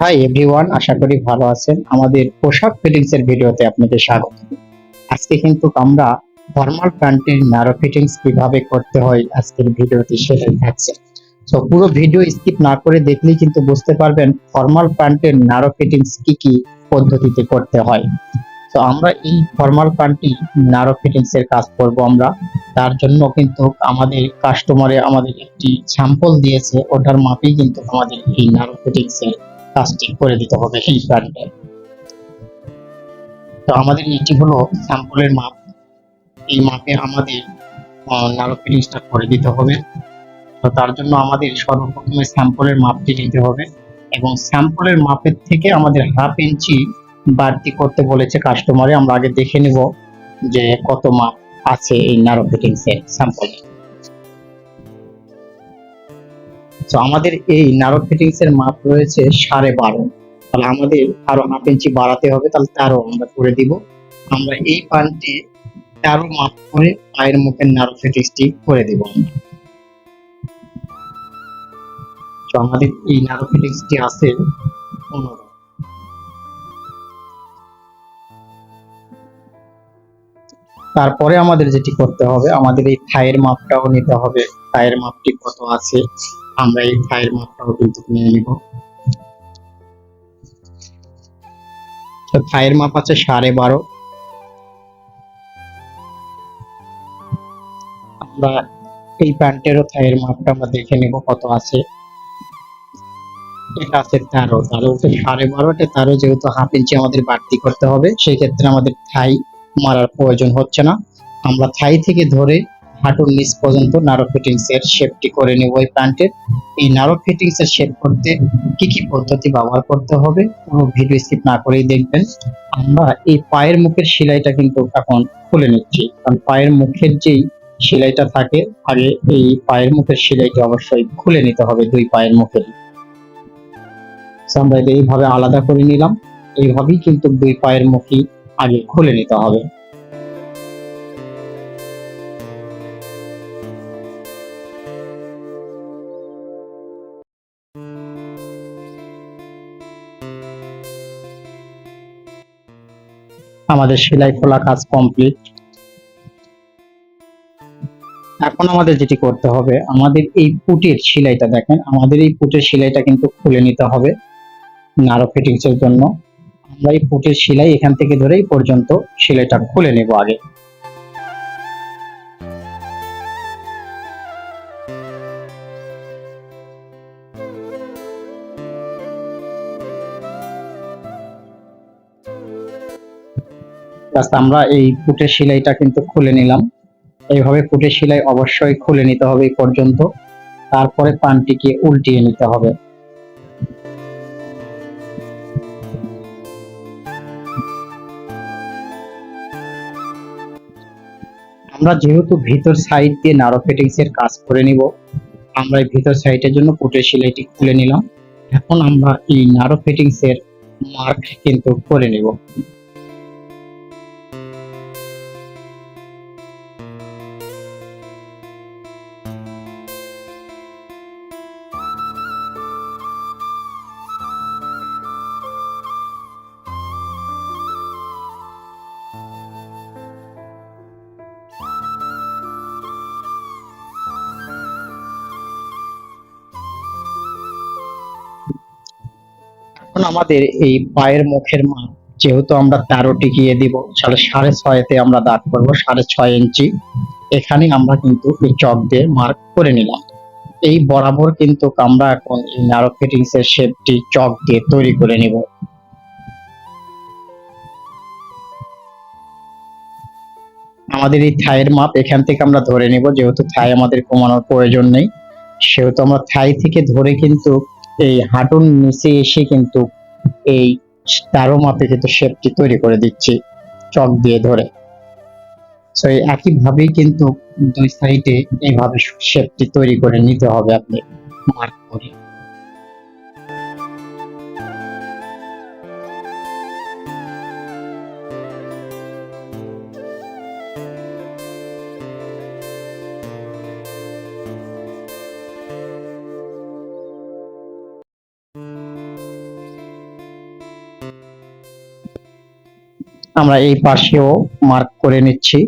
Hi everyone আশা করি ভালো আছেন। আমাদের পোশাক ফিটিংস এর ভিডিওতে আপনাকে স্বাগত। আজকে কিন্তু আমরা ফর্মাল প্যান্টের ন্যারো ফিটিংস কীভাবে করতে হয় আজকের ভিডিওতে সেটাই থাকছে। তো পুরো ভিডিও স্কিপ না করে দেখলেই কিন্তু বুঝতে পারবেন ফর্মাল প্যান্টের ন্যারো ফিটিংস কি কি পদ্ধতিতে করতে হয়। তো আমরা এই ফর্মাল প্যান্টটি ন্যারো ফিটিংস এর কাজ করব আমরা। তার জন্য কিন্তু আমাদের কাস্টমারে আমাদের একটি স্যাম্পল দিয়েছে। ওটার মাপেই কিন্তু আমাদের এই ন্যারো ফিটিংস এর কাজটি করে দিতে হবে এই প্যান্টে তো আমাদের এটি হলো স্যাম্পলের মাপ। এই মাপে আমাদের নারো ফিটিংসটা করে দিতে হবে। তো তার জন্য আমাদের সর্বপ্রথমে স্যাম্পলের মাপটি নিতে হবে এবং স্যাম্পলের মাপের থেকে আমাদের হাফ ইঞ্চি বাড়তি করতে বলেছে কাস্টমারে আমরা আগে দেখে নিব যে কত মাপ আছে এই নারো ফিটিংস এর স্যাম্পলে। তো আমাদের এই নারো ফিটিংস এর মাপ রয়েছে সাড়ে বারো। তাহলে আমাদের আরও হাফ ইঞ্চি বাড়াতে হবে, তাহলে তেরো আমরা করে দিব। আমরা এই পানটি তেরো মাপ করে পায়ের মুখের নারো ফিটিংসটি করে দিব আমরা। তো আমাদের এই নারো ফিটিংসটি আছে পনেরো। তারপরে আমাদের যেটি করতে হবে, আমাদের এই থায়ের মাপটাও নিতে হবে। থায়ের মাপটি কত আছে? আমরা এই থায়ের মাপটাও কিন্তু নিয়ে নিব। থায়ের মাপ আছে সাড়ে বারো। আমরা এই প্যান্টেরও থায়ের মাপটা আমরা দেখে নেব কত আছে। এটা আছে তেরো। তাহলে সাড়ে বারোটা, তেরো যেহেতু হাফ ইঞ্চি আমাদের বাড়তি করতে হবে, সেই ক্ষেত্রে আমাদের থাই মারার প্রয়োজন হচ্ছে না। আমরা থাই থেকে ধরে হাঁটুর নিচ পর্যন্ত নারো ফিটিংস এর শেপটি করে নেব এই প্যান্টের এই নারো ফিটিংস এর শেপ করতে কি কি পদ্ধতি ব্যবহার করতে হবে পুরো ভিডিও স্কিপ না করেই দেখবেন। আমরা এই পায়ের মুখের সেলাইটা কিন্তু এখন খুলে নিচ্ছি। কারণ পায়ের মুখের যেই সেলাইটা থাকে, আগে এই পায়ের মুখের সেলাইটা অবশ্যই খুলে নিতে হবে দুই পায়ের মুখের আমরা এইভাবে আলাদা করে নিলাম। এইভাবেই কিন্তু দুই পায়ের মুখই আগে খুলে নিতে হবে। আমাদের সেলাই খোলা কাজ কমপ্লিট এখন আমাদের যেটি করতে হবে, আমাদের এই পুটের সেলাইটা দেখেন, আমাদের এই পুটের সেলাইটা কিন্তু খুলে নিতে হবে, নারো ফিটিংস এর জন্য। আমরা এই পুটের সেলাই এখান থেকে ধরে এই পর্যন্ত সেলাইটা খুলে নেব আগে। আমরা এই পুটের সেলাইটা কিন্তু খুলে নিলাম। এইভাবে পুটের সেলাই অবশ্যই খুলে নিতে হবে এই পর্যন্ত। তারপরে পানটিকে উল্টিয়ে নিতে হবে। আমরা যেহেতু ভিতর সাইড দিয়ে নারো ফিটিংস এর কাজ করে নিব, আমরা ভিতর সাইডের জন্য পুটের সেলাইটি খুলে নিলাম। এখন আমরা এই নারো ফিটিংস এর মার্ক কিন্তু করে নিব। এখন আমাদের এই পায়ের মুখের মাপ, যেহেতু আমরা তেরো টিকিয়ে দিব, তাহলে সাড়ে ছয়তে আমরা দাগ করব, সাড়ে ছয় ইঞ্চি। এখানে আমরা কিন্তু এই চক দিয়ে মার্ক করে নিলাম। এই বরাবর কিন্তু আমরা এখন এই ন্যারো ফিটিংস এর শেপটি চক দিয়ে তৈরি করে নিব। আমাদের এই থাইয়ের মাপ এখান থেকে আমরা ধরে নিব, যেহেতু থাই আমাদের কমানোর প্রয়োজন নেই। সেহেতু আমরা থাই থেকে ধরে কিন্তু এই হাঁটুর নিচে এসে কিন্তু এই তারও মাপে কিন্তু শেপটি তৈরি করে দিচ্ছে চক দিয়ে ধরে। তো এই একই ভাবেই কিন্তু দুই সাইডে এইভাবে শেপটি তৈরি করে নিতে হবে আপনি। মার্ক করে। আমরা এই পাশেও মার্ক করে নিচ্ছি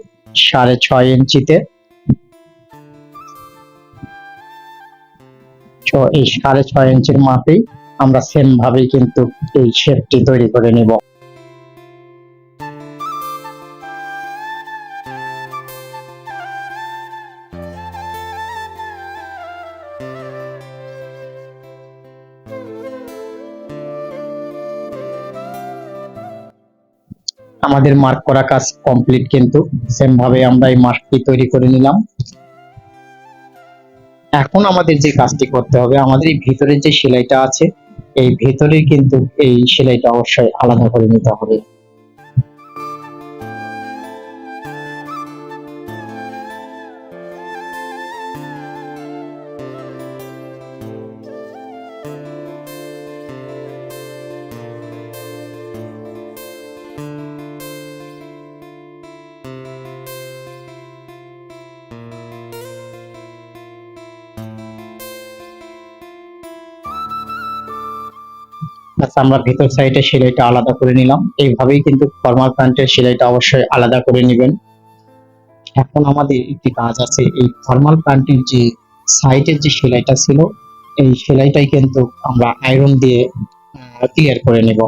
সাড়ে ছয় ইঞ্চিতে। এই সাড়ে ছয় ইঞ্চির মাপেই আমরা সেম ভাবেই কিন্তু এই শেপটি তৈরি করে নিব। আমাদের মার্ক করা কাজ কমপ্লিট কিন্তু সেম ভাবে আমরা এই মার্কটি তৈরি করে নিলাম। এখন আমাদের যে কাজটি করতে হবে, আমাদের এই ভিতরের যে সেলাইটা আছে, এই ভেতরে কিন্তু এই সেলাইটা অবশ্যই আলাদা করে নিতে হবে। আমরা ভেতর সাইডে সেলাইটা আলাদা করে নিলাম। এইভাবেই কিন্তু ফর্মাল প্যান্টের সেলাইটা অবশ্যই আলাদা করে নেবেন। এখন আমাদের একটি কাজ আছে, এই ফর্মাল প্যান্টের যে সাইডের যে সেলাইটা ছিল, এই সেলাইটাই কিন্তু আমরা আয়রন দিয়ে ক্লিয়ার করে নেব।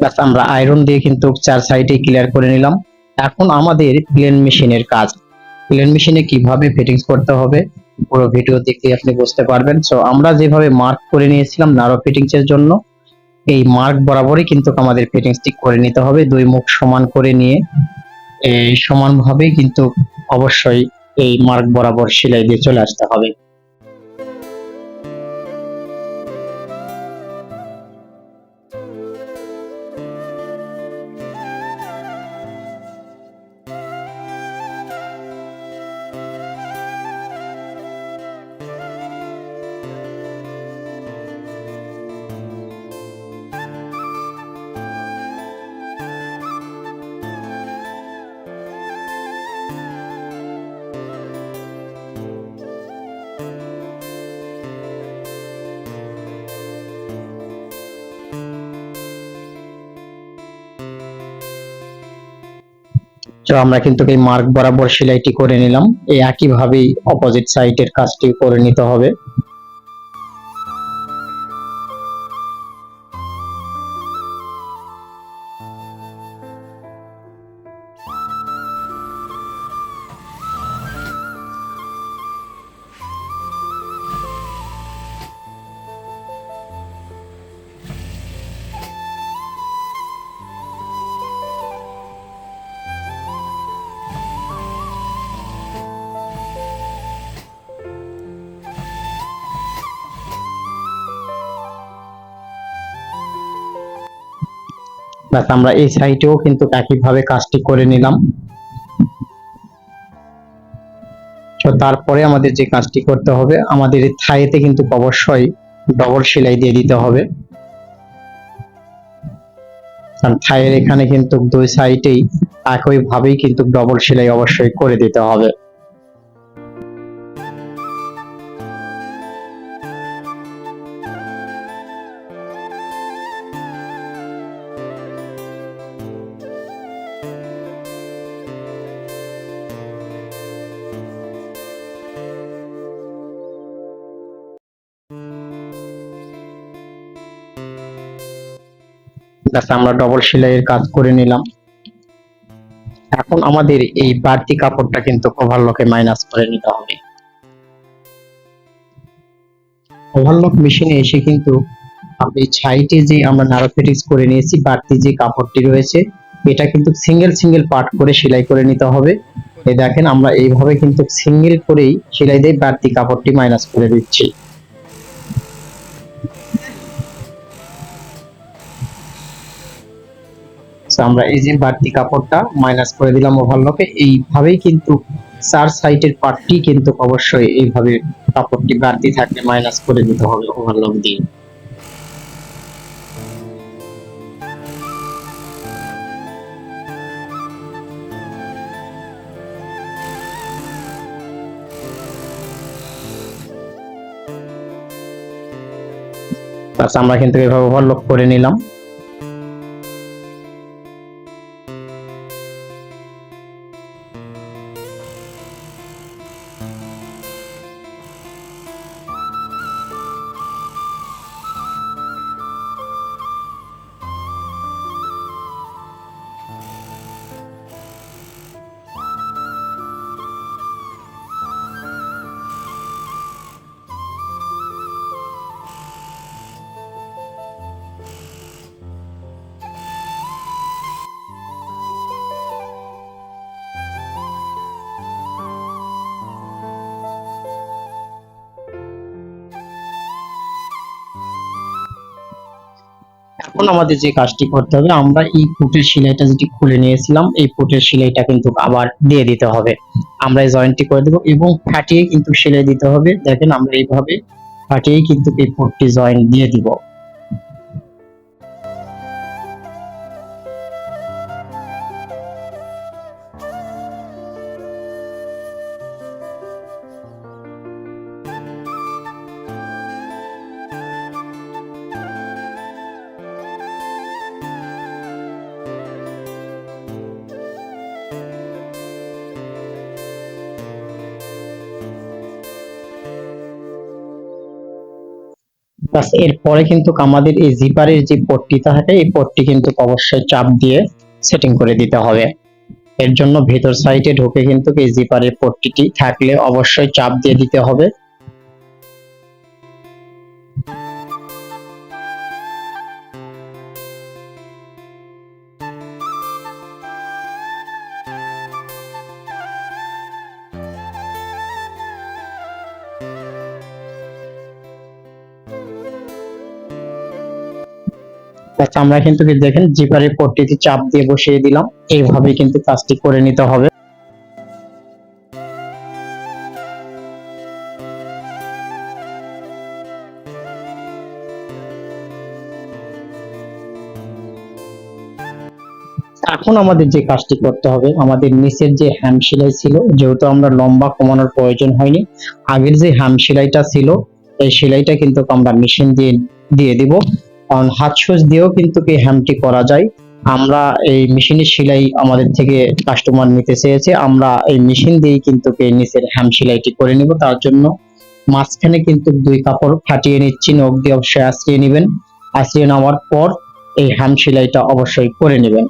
ব্যাস, আমরা আয়রন দিয়ে কিন্তু চার সাইডে ক্লিয়ার করে নিলাম। এখন আমাদের প্লেন মেশিনের কাজ। প্লেন মেশিনে কীভাবে ফিটিংস করতে হবে, পুরো ভিডিও দেখে আপনি বুঝতে পারবেন। সো আমরা যেভাবে মার্ক করে নিয়েছিলাম নারো ফিটিংস এর জন্য, এই মার্ক বরাবরই কিন্তু আমাদের ফিটিংসটি করে নিতে হবে। দুই মুখ সমান করে নিয়ে, এই সমানভাবেই কিন্তু অবশ্যই এই মার্ক বরাবর সেলাই দিয়ে চলে আসতে হবে। তো আমরা কিন্তু এই মার্ক বরাবর সেলাইটি করে নিলাম। এই একইভাবেই অপোজিট সাইডের কাজটি করে নিতে হবে। ব্যাস, আমরা এই সাইটেও কিন্তু একইভাবে কাজটি করে নিলাম। তো তারপরে আমাদের যে কাজটি করতে হবে, আমাদের এই থাইতে কিন্তু অবশ্যই ডবল সেলাই দিয়ে দিতে হবে। কারণ থাইয়ের এখানে কিন্তু দুই সাইডেই একই ভাবেই কিন্তু ডবল সেলাই অবশ্যই করে দিতে হবে। ব্যাস আমরা ডবল সেলাইয়ের কাজ করে নিলাম। এখন আমাদের এই বাড়তি কাপড়টা কিন্তু ওভারলকে মাইনাস করে নিতে হবে। ওভারলক মেশিনে এসে কিন্তু আপনি ছাইটে যে আমরা নারো করে নিয়েছি, বাড়তি যে কাপড়টি রয়েছে, এটা কিন্তু সিঙ্গেল সিঙ্গেল পার্ট করে সেলাই করে নিতে হবে। এই দেখেন, আমরা এইভাবে কিন্তু সিঙ্গেল করেই সেলাই দিয়ে বাড়তি কাপড়টি মাইনাস করে দিচ্ছি। আমরা এই যে বাড়তি কাপড়টা মাইনাস করে দিলাম ওভারলকে এইভাবেই কিন্তু চার সাইডের পার্টটি কিন্তু অবশ্যই এইভাবে কাপড়টি বাড়তি থাকলে মাইনাস করে দিতে হবে ওভারলক দিয়ে। আমরা কিন্তু এভাবে ওভারলক করে নিলাম। এখন আমাদের যে কাজটি করতে হবে, আমরা এই ফুটের সেলাইটা যেটি খুলে নিয়েছিলাম, এই ফুটের সেলাইটা কিন্তু আবার দিয়ে দিতে হবে। আমরা এই জয়েন্টটি করে দেবো এবং ফাটিয়ে কিন্তু সেলাই দিতে হবে। দেখেন আমরা এইভাবে ফাটিয়েই কিন্তু এই ফুটটি জয়েন্ট দিয়ে দিব। বাস এরপরে কিন্তু আমাদের এই জিপারের যে পট্টিটা থাকে, এই পট্টি কিন্তু অবশ্যই চাপ দিয়ে সেটিং করে দিতে হবে। এর জন্য ভেতর সাইডে ঢুকে কিন্তু এই জিপারের পট্টিটি থাকলে অবশ্যই চাপ দিয়ে দিতে হবে। আমরা কিন্তু দেখেন জিপারের পট্টিতে চাপ দিয়ে বসিয়ে দিলাম। এইভাবে কিন্তু কাজটি করে নিতে হবে। এখন আমাদের যে কাজটি করতে হবে, আমাদের নিচের যে হ্যাম সেলাই ছিল, যেহেতু আমরা লম্বা কমানোর প্রয়োজন হয়নি, আগের যে হ্যাম সেলাইটা ছিল, এই সেলাইটা কিন্তু আমরা মেশিন দিয়ে দিয়ে দিব। কারণ হাত সোজ দিয়েও কিন্তু এই হ্যামটি করা যায়। আমরা এই মেশিনের সেলাই আমাদের থেকে কাস্টমার নিতে চেয়েছে। আমরা এই মেশিন দিয়েই কিন্তু এই নিচের হ্যাম সেলাইটি করে নিব। তার জন্য মাঝখানে কিন্তু দুই কাপড় ফাটিয়ে নিচ্ছি, নখ দিয়ে অবশ্যই আশ্রিয়ে নেবেন। আশ্রিয়ে নেওয়ার পর এই হ্যাম সেলাইটা অবশ্যই করে নেবেন।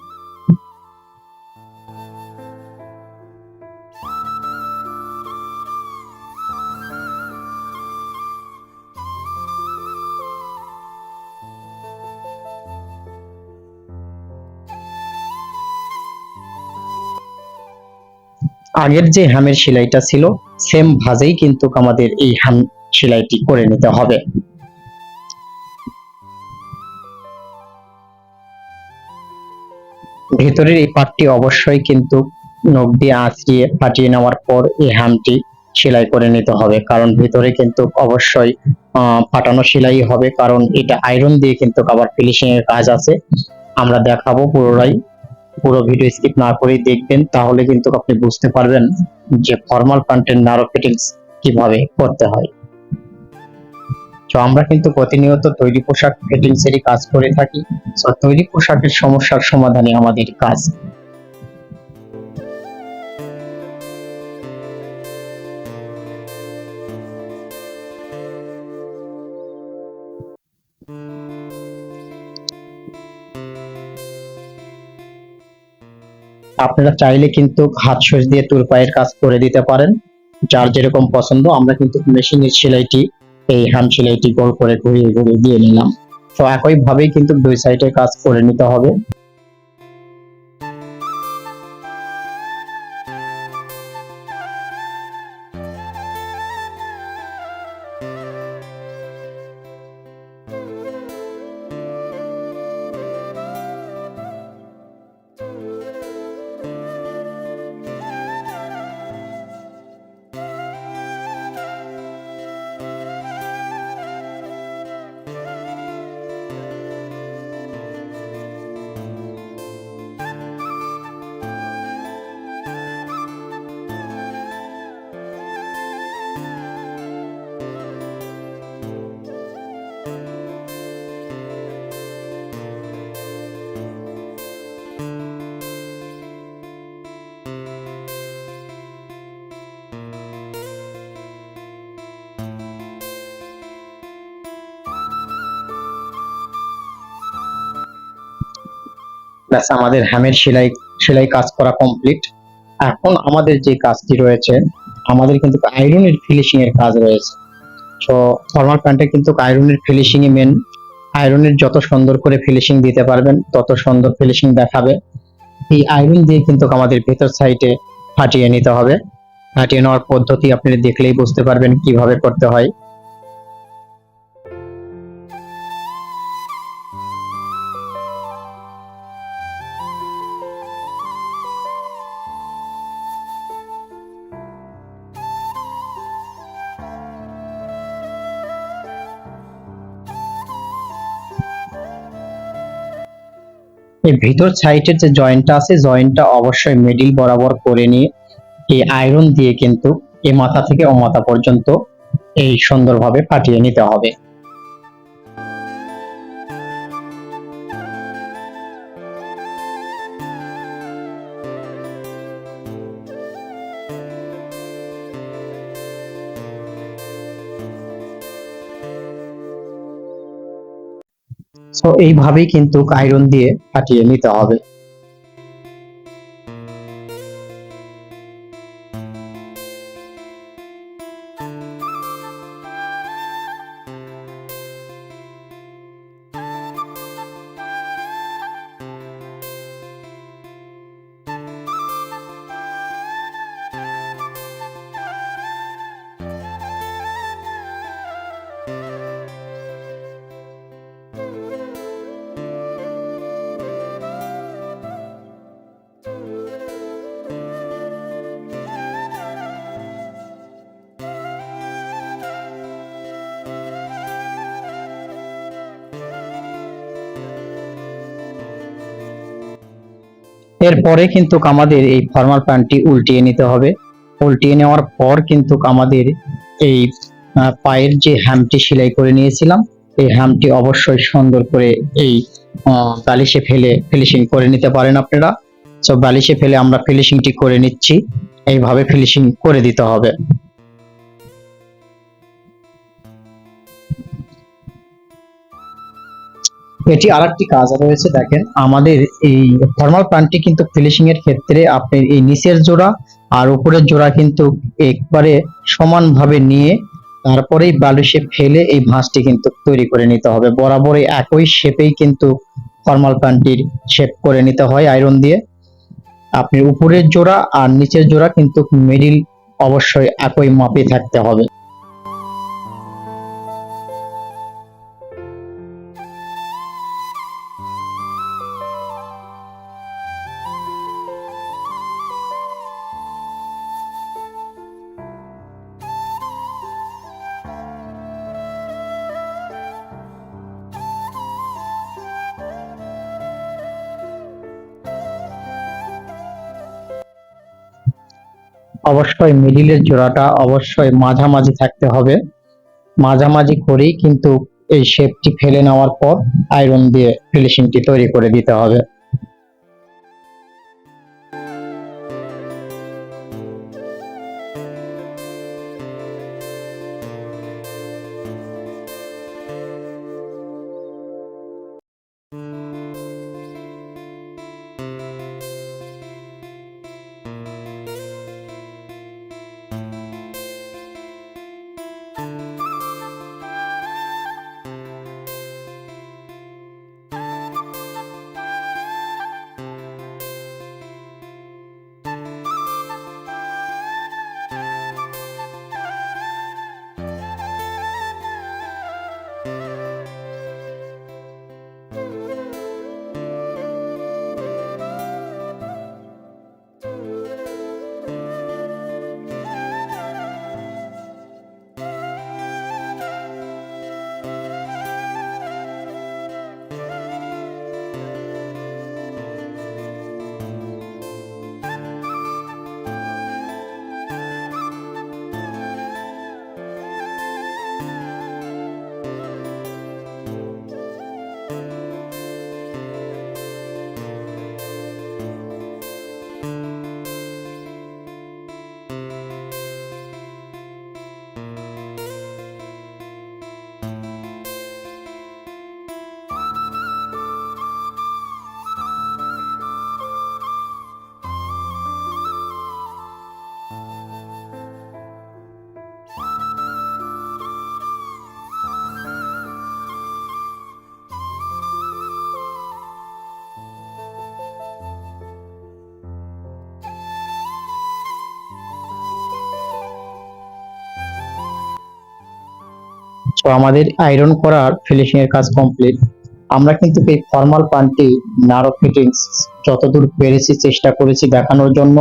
আগের যে হামের সেলাইটা ছিল সেম ভাজেই কিন্তু আমাদের এই হ্যাম সেলাইটি করে নিতে হবে। ভেতরের এই পার্টটি অবশ্যই কিন্তু নখ দিয়ে আঁচড়িয়ে ফাটিয়ে নেওয়ার পর এই হামটি সেলাই করে নিতে হবে, কারণ ভেতরে কিন্তু অবশ্যই ফাটানো সেলাই হবে, কারণ এটা আয়রন দিয়ে কিন্তু আবার ফিনিশিং এর কাজ আছে। আমরা দেখাবো পুরোটাই পুরো ভিডিও স্কিপ না করেই দেখবেন, তাহলে কিন্তু আপনি বুঝতে পারবেন যে ফর্মাল কন্টেন্ট নারো ফিটিংস কীভাবে করতে হয়। তো আমরা কিন্তু প্রতিনিয়ত তৈরি পোশাক ফিটিংস এরই কাজ করে থাকি। তৈরি পোশাকের সমস্যার সমাধানে আমাদের কাজ আপনারা চাইলে কিন্তু হাত সজ দিয়ে তুল পায়ের কাজ করে দিতে পারেন। যার যেরকম পছন্দ, আমরা কিন্তু মেশিনের সেলাইটি, এই হ্যান্ড সেলাইটি গোল করে ঘুরিয়ে ঘুরিয়ে দিয়ে নিলাম। তো একই ভাবেই কিন্তু দুই সাইডে কাজ করে নিতে হবে। ব্যাস, আমাদের হ্যামের সেলাই সেলাই কাজ করা কমপ্লিট এখন আমাদের যে কাজটি রয়েছে, আমাদের কিন্তু আয়রনের ফিনিশিং এর কাজ রয়েছে। তো ফর্মাল প্যান্টে কিন্তু আয়রনের ফিনিশিং এ মেন আয়রনের যত সুন্দর করে ফিনিশিং দিতে পারবেন, তত সুন্দর ফিনিশিং দেখাবে। এই আয়রন দিয়ে কিন্তু আমাদের ভেতর সাইডে ফাটিয়ে নিতে হবে। ফাটিয়ে নেওয়ার পদ্ধতি আপনি দেখলেই বুঝতে পারবেন কীভাবে করতে হয়। এই ভিতর সাইডের যে জয়েন্টটা আছে জয়েন্টটা অবশ্যই মিডিল বরাবর করে নিয়ে এই আয়রন দিয়ে কিন্তু এ মাথা থেকে ও মাথা পর্যন্ত এই সুন্দরভাবে ফাটিয়ে নিতে হবে। তো এইভাবেই কিন্তু আয়রন দিয়ে ফাটিয়ে নিতে হবে। এরপরে কিন্তু আমাদের এই ফর্মাল প্যান্টটি উল্টিয়ে নিতে হবে। উল্টিয়ে নেওয়ার পর কিন্তু আমাদের এই পায়ের যে হ্যামটি সেলাই করে নিয়েছিলাম, এই হ্যামটি অবশ্যই সুন্দর করে এই বালিশে ফেলে ফিনিশিং করে নিতে পারেন আপনারা। তো বালিশে ফেলে আমরা ফিনিশিংটি করে নিচ্ছি। এইভাবে ফিনিশিং করে দিতে হবে। এটি আরেকটি কাজ রয়েছে, দেখেন। আমাদের এই ফর্মাল প্যান্টটি কিন্তু ফিনিশিং এর ক্ষেত্রে আপনি এই নিচের জোড়া আর উপরের জোড়া কিন্তু একবারে সমানভাবে নিয়ে তারপরেই বালিশে ফেলে এই ভাঁজটি কিন্তু তৈরি করে নিতে হবে। বরাবরই একই শেপেই কিন্তু ফর্মাল প্যান্টটির শেপ করে নিতে হয় আয়রন দিয়ে। আপনি উপরের জোড়া আর নিচের জোড়া কিন্তু মিডিল অবশ্যই একই মাপে থাকতে হবে। অবশ্যই মিডিলের জোড়াটা অবশ্যই মাঝামাঝি থাকতে হবে। মাঝামাঝি করেই কিন্তু এই শেপটি ফেলে নেওয়ার পর আয়রন দিয়ে ফিনিশিংটি তৈরি করে দিতে হবে। তো আমাদের আয়রন করার ফিনিশিং এর কাজ কমপ্লিট আমরা কিন্তু এই ফর্মাল প্যান্টটি নারো ফিটিংস যতদূর পেরেছি চেষ্টা করেছি দেখানোর জন্য।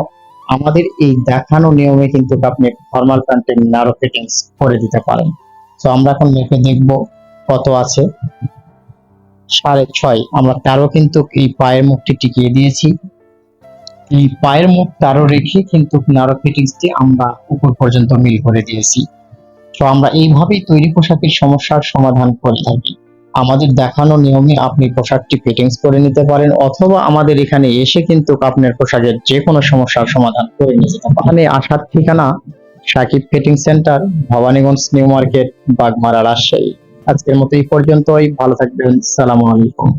আমাদের এই দেখানো নিয়মে কিন্তু আপনি ফর্মাল প্যান্টের নারো ফিটিংস করে দিতে পারেন। তো আমরা এখন মেপে দেখব কত আছে। সাড়ে ছয়। আমরা তারও কিন্তু এই পায়ের মুখটি টিকিয়ে দিয়েছি। এই পায়ের মুখ তারও রেখে কিন্তু নারো ফিটিংসটি আমরা উপর পর্যন্ত মিল করে দিয়েছি। তো আমরা এইভাবেই তৈরি পোশাকের সমস্যার সমাধান করে থাকি। আমাদের দেখানো নিয়মে আপনি পোশাকটি ফিটিংস করে নিতে পারেন অথবা আমাদের এখানে এসে কিন্তু আপনার পোশাকের যে কোনো সমস্যার সমাধান করে নিতে পারেন। আসার ঠিকানা Sakib fitting centre Bhabaniganj, new market, Bagmara, Rajshahi. আজকের মতো এই পর্যন্তই। ভালো থাকবেন। সালামু আলাইকুম।